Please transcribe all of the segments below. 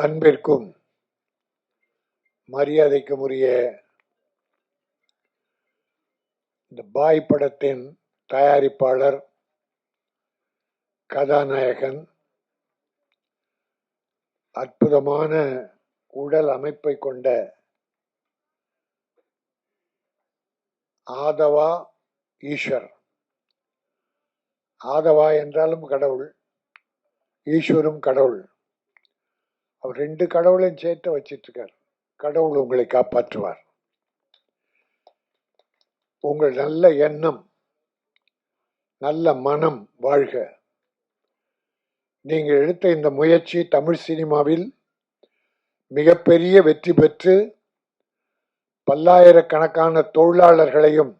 அன்பிற்கும் மரியாதைக்கும் உரிய இந்த பாய் படத்தின் தயாரிப்பாளர் கதாநாயகன் அற்புதமான உடல் அமைப்பை கொண்ட ஆதவா ஈஸ்வர். ஆதவா என்றாலும் கடவுள் ஈஸ்வரும் கடவுள். அவர் ரெண்டு கடவுளையும் சேர்த்து வச்சிட்ருக்கார். கடவுள் உங்களை காப்பாற்றுவார். உங்கள் நல்ல எண்ணம் நல்ல மனம் வாழ்க. நீங்கள் எடுத்த இந்த முயற்சி தமிழ் சினிமாவில் மிகப்பெரிய வெற்றி பெற்று பல்லாயிரக்கணக்கான தொழிலாளர்களையும்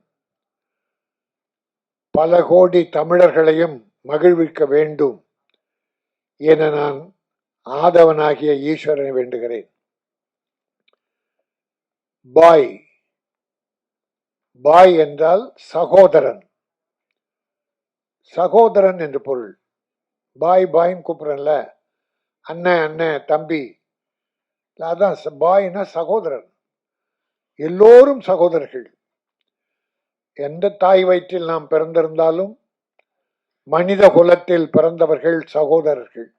பல கோடி தமிழர்களையும் மகிழ்விக்க வேண்டும் என நான் ஆதவனாகிய ஈஸ்வரனை வேண்டுகிறேன். பாய். பாய் என்றால் சகோதரன். சகோதரன் என்று பொருள். பாய் பாய்ன்னு கூப்பிடுறேன்ல. அண்ணன் அண்ணன் தம்பி. அதான் பாய்னா சகோதரன். எல்லோரும் சகோதரர்கள். எந்த தாய் வயிற்றில் நாம் பிறந்திருந்தாலும் மனித குலத்தில் பிறந்தவர்கள் சகோதரர்கள்.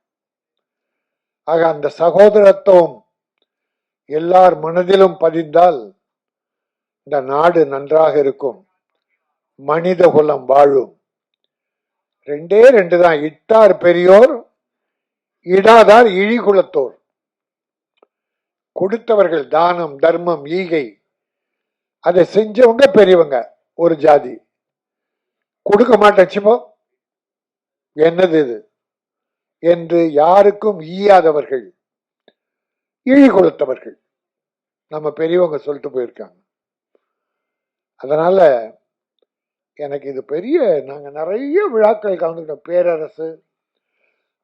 ஆக அந்த சகோதரத்துவம் எல்லார் மனதிலும் பதிந்தால் இந்த நாடு நன்றாக இருக்கும். மனித குலம் வாழும். ரெண்டே ரெண்டு தான். இட்டார் பெரியோர் இடாதார் இழிகுலத்தோர் கொடுத்தவர்கள் தானம் தர்மம் ஈகை. அதை செஞ்சவங்க பெரியவங்க ஒரு ஜாதி. கொடுக்க மாட்டேச்சுமோ என்னது இது? என்று யாருக்கும் ஈயாதவர்கள் இழி கொடுத்தவர்கள் நம்ம பெரியவங்க சொல்லிட்டு போயிருக்காங்க. அதனால எனக்கு இது பெரிய நாங்கள் நிறைய விழாக்கள் கலந்துக்கிட்டோம். பேரரசு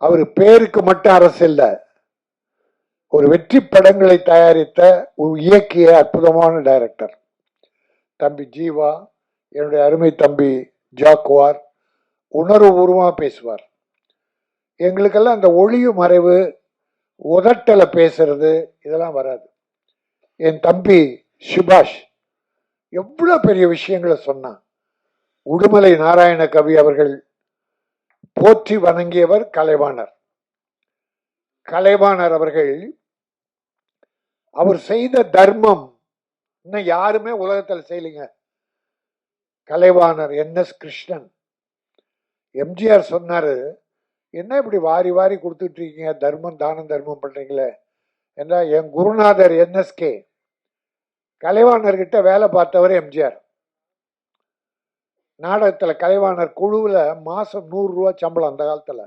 அவர் பேருக்கு மட்டும் அரசு இல்லை ஒரு வெற்றி படங்களை தயாரித்த இயக்கிய அற்புதமான டைரக்டர் தம்பி ஜீவா என்னுடைய அருமை தம்பி ஜாக்குவார் உணர்வுபூர்வமாக பேசுவார். எங்களுக்கெல்லாம் அந்த ஒளிவு மறைவு உதட்டலை பேசுறது இதெல்லாம் வராது. என் தம்பி சுபாஷ் எவ்வளோ பெரிய விஷயங்களை சொன்னான் உடுமலை நாராயண கவி அவர்கள் போற்றி வணங்கியவர் கலைவாணர். கலைவாணர் அவர்கள் அவர் செய்த தர்மம் இன்னும் யாருமே உலகத்தில் செய்யலைங்க. Kalaivanar N S Krishnan. MGR சொன்னாரு என்ன இப்படி வாரி வாரி கொடுத்துட்ருக்கீங்க? தர்மம் தானம் தர்மம் பண்ணுறீங்களே என்ன என் குருநாதர் என்எஸ்கே. கலைவாணர்கிட்ட வேலை பார்த்தவர் எம்ஜிஆர். நாடகத்தில் கலைவாணர் குழுவில் மாதம் நூறுரூவா சம்பளம் அந்த காலத்தில்.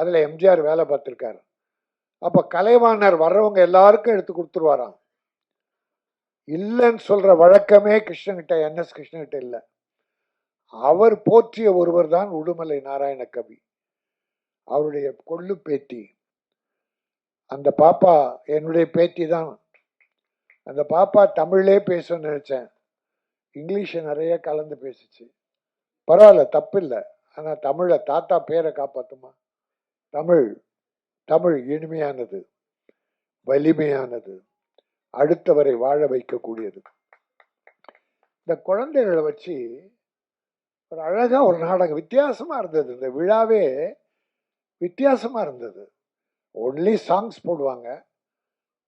அதில் எம்ஜிஆர் வேலை பார்த்துருக்காரு. அப்போ கலைவாணர் வர்றவங்க எல்லாருக்கும் எடுத்து கொடுத்துருவாராம். இல்லைன்னு சொல்கிற வழக்கமே கிருஷ்ணகிட்ட என்எஸ் கிருஷ்ணகிட்ட இல்லை. அவர் போற்றிய ஒருவர் தான் உடுமலை நாராயண கவி. அவருடைய கொள்ளு பேத்தி அந்த பாப்பா என்னுடைய பேத்தி தான். அந்த பாப்பா தமிழ்லே பேசணும்னு நினச்சேன். இங்கிலீஷை நிறைய கலந்து பேசிச்சு. பரவாயில்ல தப்பு இல்லை ஆனால் தமிழை தாத்தா பேரை காப்பாற்றுமா தமிழ் தமிழ் இனிமையானது வலிமையானது அடுத்தவரை வாழ வைக்கக்கூடியது. இந்த குழந்தைகளை வச்சு ஒரு அழகாக ஒரு நாடகம் வித்தியாசமாக இருந்தது. இந்த விழாவே வித்தியாசமாக இருந்தது. ஒன்லி சாங்ஸ் போடுவாங்க.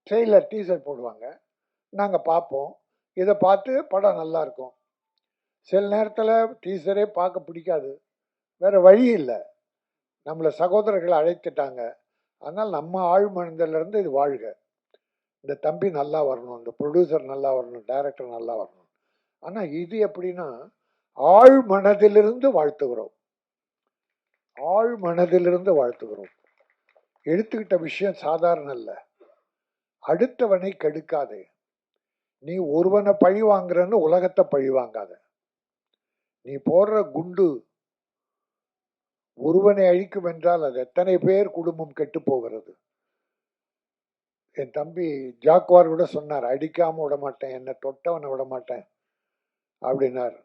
ட்ரெய்லர் டீசர் போடுவாங்க. நாங்கள் பார்ப்போம். இதை பார்த்து படம் நல்லா இருக்கும். சில நேரத்தில் டீசரே பார்க்க பிடிக்காது. வேறு வழி இல்லை. நம்மளை சகோதரர்களை அழைத்துட்டாங்க. அதனால் நம்ம ஆழ் மனதிலிருந்து இது வாழ்க. இந்த தம்பி நல்லா வரணும். இந்த ப்ரொடியூசர் நல்லா வரணும். டைரக்டர் நல்லா வரணும். ஆனால் இது எப்படின்னா ஆழ் மனதிலிருந்து வாழ்த்துகிறோம். ஆழ் மனதிலிருந்து வாழ்த்துகிறோம். எடுத்துக்கிட்ட விஷயம் சாதாரண அல்ல. அடுத்தவனை கெடுக்காதே. நீ ஒருவனை பழி வாங்குறன்னு உலகத்தை பழி வாங்காத. நீ போடுற குண்டு ஒருவனை அழிக்கும் என்றால் அது எத்தனை பேர் குடும்பம் கெட்டு போகிறது? என் தம்பி ஜாக்வார் கூட சொன்னார் அடிக்காமல் விட மாட்டேன் என்னை தொட்டவனை விட மாட்டேன். அப்படின்னார்.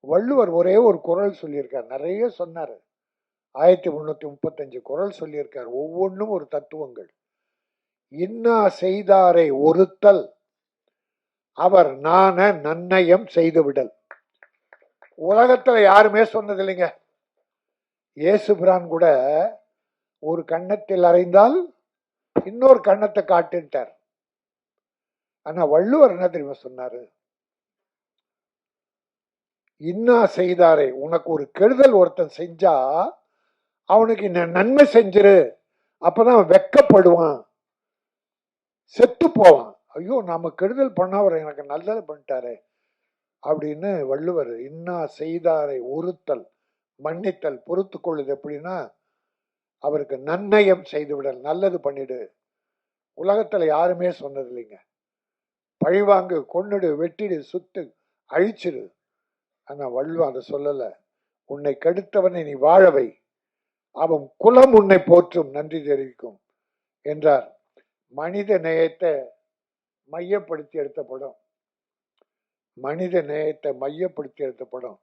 வள்ளுவர் ஒரே ஒரு குரல் சொல்லியிருக்கார். நிறைய சொன்னார். ஆயிரத்தி முந்நூற்றி முப்பத்தஞ்சு குரல் சொல்லியிருக்கார். ஒவ்வொன்றும் ஒரு தத்துவங்கள். இன்னா செய்தாரை ஒருத்தல். அவர் நான நன்னயம் செய்துவிடல். உலகத்தில் யாருமே சொன்னதில்லைங்க. இயேசுபிரான் கூட ஒரு கன்னத்தில் அறைந்தால் இன்னொரு கன்னத்தை காட்டுன்ட்டார். ஆனால் வள்ளுவர் என்ன தெரியுமா சொன்னாரு? இன்னா செய்தாரே உனக்கு ஒரு கெடுதல் ஒருத்தன் செஞ்சா அவனுக்கு நன்மை செஞ்சிரு. அப்பதான் வெக்கப்படுவான். செத்து போவான். ஐயோ நாம கெடுதல் பண்ண அவர் எனக்கு நல்லது பண்ணிட்டாரே அப்படின்னு வள்ளுவர் இன்னா செய்தாரை ஒருத்தல் மன்னித்தல் பொறுத்து கொள்ளுது எப்படின்னா அவருக்கு நன்னயம் செய்து விடல் நல்லது பண்ணிடு. உலகத்துல யாருமே சொன்னது இல்லைங்க. பழிவாங்கு கொன்னுடு வெட்டிடு சுத்து அழிச்சிடு. ஆனா வள்ளுவன் அதை சொல்லல. உன்னை கெடுத்தவனை நீ வாழவை அவன் குலம் உன்னை போற்றும். நன்றி தெரிவிக்கும் என்றார். மனித நேயத்தை மையப்படுத்தி எடுத்த படம். மனித நேயத்தை மையப்படுத்தி எடுத்த படம்.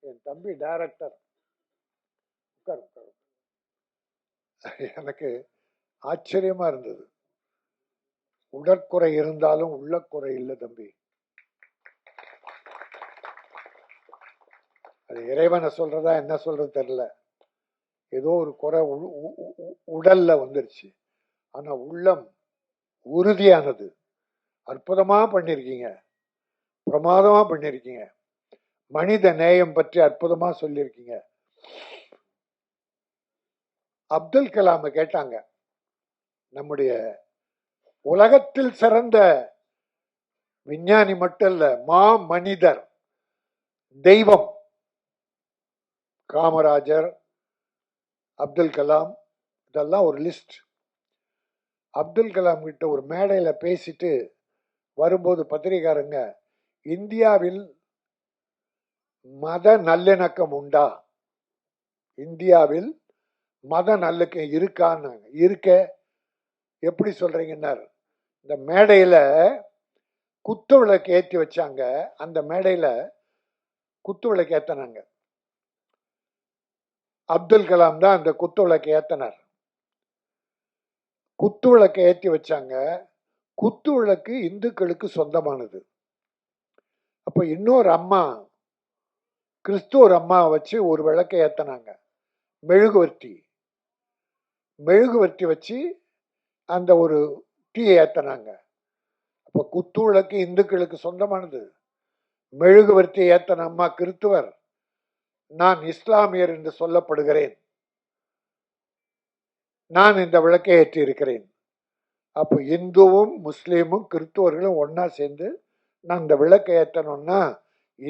என் தம்பி டைரக்டர் உட்கார் உட்கார். எனக்கு ஆச்சரியமா இருந்தது. உடற்குறை இருந்தாலும் உள்ளக்குறை இல்லை தம்பி. அது இறைவனை சொல்றதா என்ன சொல்றது தெரியல. ஏதோ ஒரு குறை உ- உ- உ- உடல்ல வந்துருச்சு. ஆனா உள்ளம் உறுதியானது. அற்புதமா பண்ணிருக்கீங்க. பிரமாதமா பண்ணிருக்கீங்க. மனித நேயம் பற்றி அற்புதமா சொல்லியிருக்கீங்க அப்துல் கலாம கேட்டாங்க. நம்முடைய உலகத்தில் சிறந்த விஞ்ஞானி மட்டும் இல்ல மா மனிதர் தெய்வம் காமராஜர் அப்துல் கலாம் இதெல்லாம் ஒரு லிஸ்ட் அப்துல் கலாம் கிட்ட ஒரு மேடையில் பேசிட்டு வரும்போது பத்திரிகாரங்க இந்தியாவில் மத நல்லிணக்கம் உண்டா? இந்தியாவில் மத நல்லிணக்கம் இருக்கான்னு இருக்க? எப்படி சொல்றீங்கன்னார்? இந்த மேடையில் குத்து விளக்கு ஏற்றி வச்சாங்க. அந்த மேடையில் குத்து விளக்கு ஏற்றினாங்க அப்துல் கலாம் தான் அந்த குத்து விளக்கு ஏத்தினார். குத்து ஏற்றி வச்சாங்க. குத்து விளக்கு இந்துக்களுக்கு சொந்தமானது. அப்போ இன்னொரு அம்மா கிறிஸ்துவர் அம்மா வச்சு ஒரு விளக்கை ஏத்தினாங்க. மெழுகுவர்த்தி. மெழுகுவர்த்தி வச்சு அந்த ஒரு டீயை ஏத்தினாங்க. அப்போ குத்து விளக்கு இந்துக்களுக்கு சொந்தமானது. மெழுகுவர்த்தி ஏத்தன அம்மா கிறிஸ்துவர். நான் இஸ்லாமியர் என்று சொல்லப்படுகிறேன். நான் இந்த விளக்கை ஏற்றி இருக்கிறேன் அப்போ இந்துவும் முஸ்லீமும் கிறிஸ்துவர்களும் ஒன்றா சேர்ந்து நான் இந்த விளக்கை ஏற்றணும்னா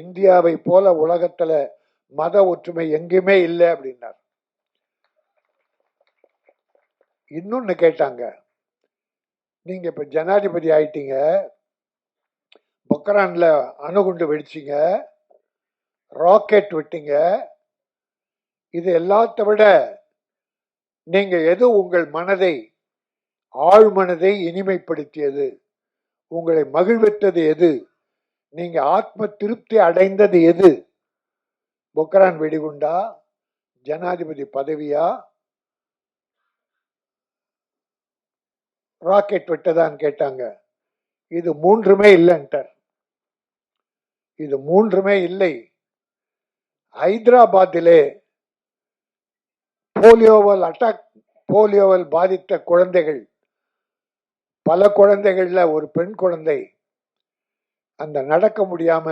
இந்தியாவை போல உலகத்தில் மத ஒற்றுமை எங்கேயுமே இல்லை அப்படின்னார். இன்னொன்று கேட்டாங்க. நீங்கள் இப்போ ஜனாதிபதி ஆயிட்டீங்க பொக்ரானில் அணுகுண்டு வெடிச்சிங்க ராக்கெட் விட்டீங்க. இது எல்லாத்த விட நீங்க எது உங்கள் மனதை ஆழ்மனதை இனிமைப்படுத்தியது? உங்களை மகிழ்வித்தது எது? நீங்க ஆத்ம திருப்தி அடைந்தது எது? பொக்ரான் வெடிகுண்டா? ஜனாதிபதி பதவியா? ராக்கெட் விட்டதான்னு கேட்டாங்க. இது மூன்றுமே இல்லைன்ட்டார். இது மூன்றுமே இல்லை. ஹைதராபாத்திலே போலியோவால் அட்டாக் போலியோவால் பாதித்த குழந்தைகள் பல குழந்தைகள்ல ஒரு பெண் குழந்தை. அந்த நடக்க முடியாம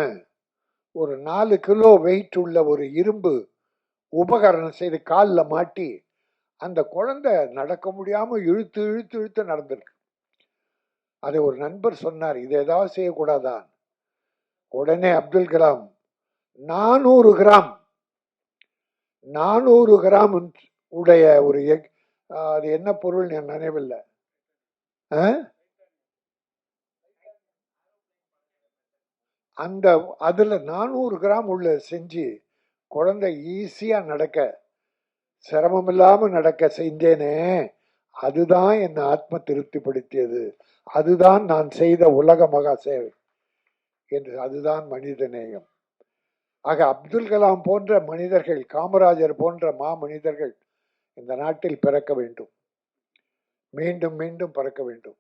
ஒரு நாலு கிலோ வெயிட் உள்ள ஒரு இரும்பு உபகரணம் செய்து காலில் மாட்டி அந்த குழந்தை நடக்க முடியாம இழுத்து இழுத்து இழுத்து நடந்திருக்கு. அதை ஒரு நண்பர் சொன்னார் இதை ஏதாவது செய்யக்கூடாதான் உடனே அப்துல் கலாம் நானூறு கிராம். நானூறு கிராம் உடைய ஒரு எக் அது என்ன பொருள் என் நினைவில்லை. ஆ? அந்த அதில் நானூறு கிராம் உள்ள செஞ்சு குழந்தை ஈஸியாக நடக்க சிரமம் இல்லாமல் நடக்க செஞ்சேனே அதுதான் என்னை ஆத்ம திருப்திப்படுத்தியது அதுதான் நான் செய்த உலக மகா சேவை. என்று அதுதான் மனித நேயம் ஆக அப்துல் கலாம் போன்ற மனிதர்கள் காமராஜர் போன்ற மா மனிதர்கள் இந்த நாட்டில் பிறக்க வேண்டும். மீண்டும் மீண்டும் பிறக்க வேண்டும்.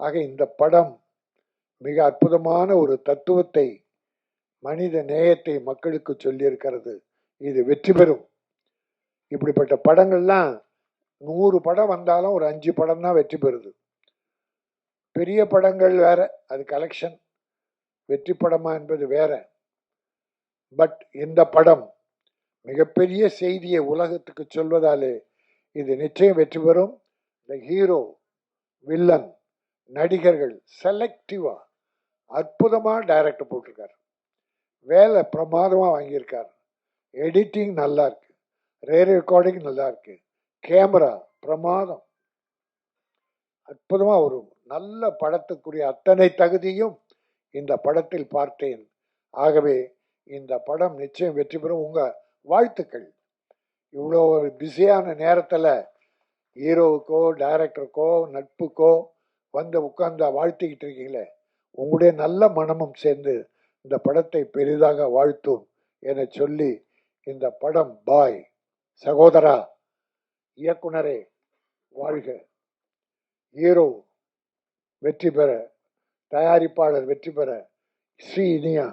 ஆக இந்த படம் மிக அற்புதமான ஒரு தத்துவத்தை மனித நேயத்தை மக்களுக்கு சொல்லியிருக்கிறது. இது வெற்றி பெறும். இப்படிப்பட்ட படங்கள்லாம் நூறு படம் வந்தாலும் ஒரு அஞ்சு படம் தான் வெற்றி பெறுது. பெரிய படங்கள் வேற அது கலெக்ஷன் வெற்றி படமா என்பது வேற. பட் இந்த படம் மிகப்பெரிய செய்தியை உலகத்துக்கு சொல்வதாலே இது நிச்சயம் வெற்றி பெறும். இந்த ஹீரோ வில்லன் நடிகர்கள் செலக்டிவா அற்புதமாக டைரக்டர் போட்டிருக்கார். வேலை பிரமாதமாக வாங்கியிருக்கார். எடிட்டிங் நல்லா இருக்கு. ரே ரெக்கார்டிங் நல்லா இருக்கு. கேமரா பிரமாதம். அற்புதமாக ஒரு நல்ல படத்துக்குரிய அத்தனை தகுதியும் இந்த படத்தில் பார்த்தேன். ஆகவே இந்த படம் நிச்சயம் வெற்றி பெறும். உங்க வாழ்த்துக்கள். இவ்வளோ ஒரு பிஸியான நேரத்தில் ஹீரோவுக்கோ டைரக்டருக்கோ நட்புக்கோ வந்து உட்கார்ந்து வாழ்த்திக்கிட்டு இருக்கீங்களே உங்களுடைய நல்ல மனமும் சேர்ந்து இந்த படத்தை பெரிதாக வாழ்த்தும் என சொல்லி இந்த படம் பாய் சகோதரா இயக்குனரே வாழ்க. ஹீரோ வெற்றி பெற தயாரிப்பாளர் வெற்றி பெற ஸ்ரீ இனியா.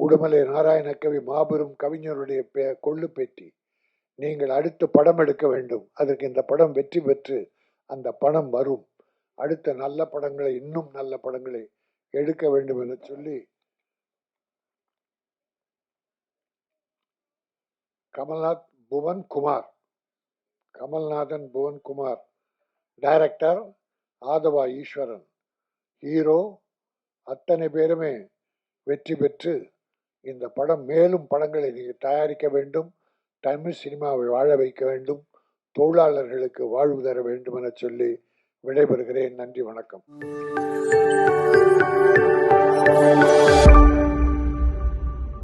உடுமலை நாராயணகவி மாபெரும் கவிஞருடைய பே கொள்ளு பெற்றி நீங்கள் அடுத்து படம் எடுக்க வேண்டும். அதற்கு இந்த படம் வெற்றி பெற்று அந்த பணம் வரும். அடுத்த நல்ல படங்களை இன்னும் நல்ல படங்களை எடுக்க வேண்டும் என சொல்லி கமல்நாத் புவன் குமார். கமல்நாதன் புவன் குமார். டைரக்டர் ஆதவா ஈஸ்வரன். ஹீரோ அத்தனை பேருமே வெற்றி பெற்று இந்த படம் மேலும் படங்களை நீங்கள் தயாரிக்க வேண்டும் தமிழ் சினிமாவை வாழ வைக்க வேண்டும் தொழிலாளர்களுக்கு வாழ்வு தர வேண்டும் என சொல்லி விடைபெறுகிறேன். நன்றி வணக்கம்.